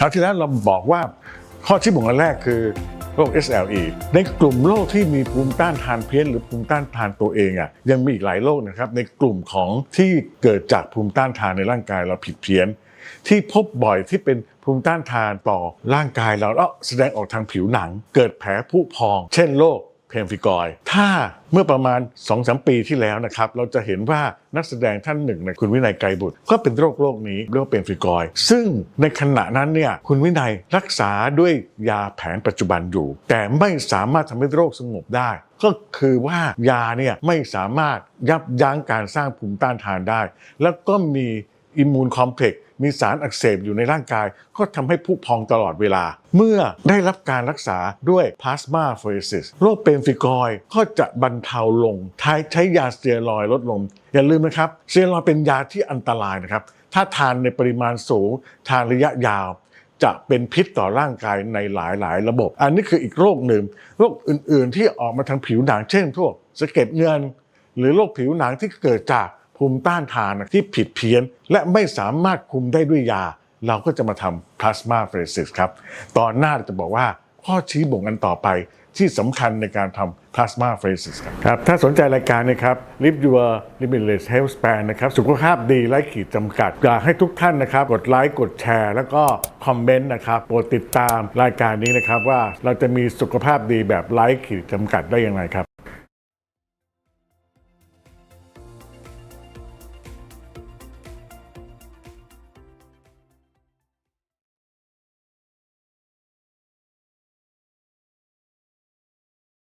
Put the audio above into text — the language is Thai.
คราวที่แล้วเราบอกว่าข้อชี้บ่งอันแรกคือโรค SLE ในกลุ่มโรคที่มีภูมิต้านทานเพี้ยนหรือภูมิต้านทานตัวเองอะยังมีอีกหลายโรคนะครับในกลุ่มของที่เกิดจากภูมิต้านทานในร่างกายเราผิดเพี้ยน ที่พบบ่อยที่เป็นภูมิต้านทานต่อร่างกายเราแล้วแสดงออกทางผิวหนัง เกิดแผลผุพอง เช่นโรค พมฟิกอยถ้าเมื่อประมาณ 2-3 ปีที่แล้วนะครับ เราจะเห็นว่านักแสดงท่านหนึ่งในคุณวินัยไกรบุตร ก็เป็นโรคโรคนี้เรียกว่าเพมฟิกอยด์ซึ่งในขณะนั้นเนี่ยคุณวินัยรักษาด้วยยาแผนปัจจุบันอยู่ แต่ไม่สามารถทำให้โรคสงบได้ ก็คือว่ายาเนี่ยไม่สามารถยับยั้งการสร้างภูมิต้านทานได้ แล้วก็มี อิมมูนคอมเพล็กซ์มีสารอักเสบอยู่ในร่างกาย ก็ทำให้ผุพองตลอดเวลา เมื่อได้รับการรักษาด้วยพลาสมาเฟรซิสโรคเป็นฟิกอยด์ก็จะบรรเทาลงใช้ใช้ยาสเตียรอยลดลง อย่าลืมนะครับสเตียรอยเป็นยาที่อันตรายนะครับ ถ้าทานในปริมาณสูง ทานระยะยาว จะเป็นพิษต่อร่างกายในหลายๆ ระบบ อันนี้คืออีกโรคหนึ่งโรคอื่น ๆ ที่ออกมาทางผิวหนังเช่นพวกสะเก็ดเงิน หรือโรคผิวหนังที่เกิดจาก ภูมิต้านทานที่ผิดเพี้ยน และไม่สามารถคุมได้ด้วยยา เราก็จะมาทำพลาสมาเฟรซิสครับ ตอนหน้าจะบอกว่าข้อชี้บ่งกันต่อไปที่สำคัญในการทำพลาสมาเฟรซิสครับครับ ถ้าสนใจรายการนะครับ Live Your Limitless Health Span นะครับ สุขภาพดีไร้ขีดจำกัด อยากให้ทุกท่านนะครับ กดไลค์ กดแชร์ แล้วก็คอมเมนต์นะครับ โปรดติดตามรายการนี้นะครับ ว่าเราจะมีสุขภาพดีแบบไร้ขีดจำกัดได้อย่างไรครับ